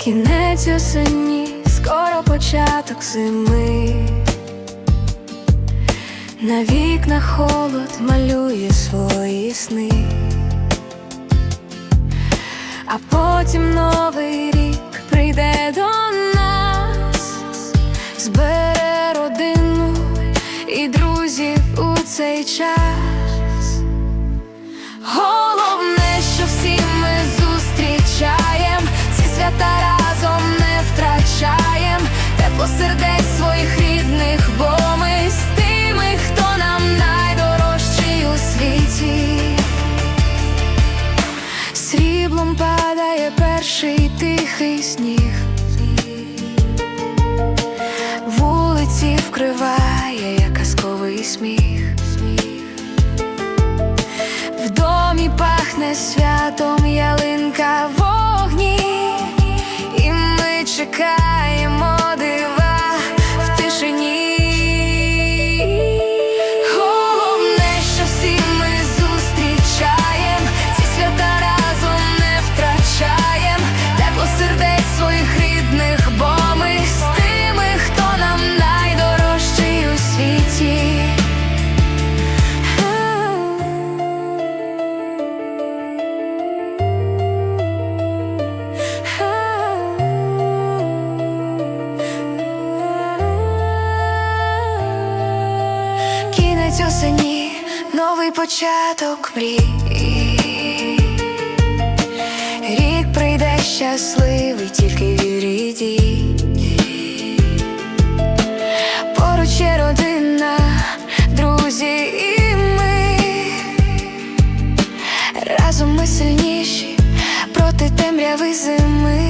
Кінець осені, скоро початок зими. На вікнах холод малює свої сни, а потім новий рік прийде до нас, збере родину і друзів у цей час. Свята разом не втрачаєм, тепло сердець своїх рідних, бо ми з тими, хто нам найдорожчий у світі. Сріблом падає перший тихий сніг, вулиці вкриває як казковий сміх. Чекаємо Кінець осені, новий початок мрій. Рік прийде щасливий, тільки вір і. Поруч є родина, друзі і ми. Разом ми сильніші проти темряви зими.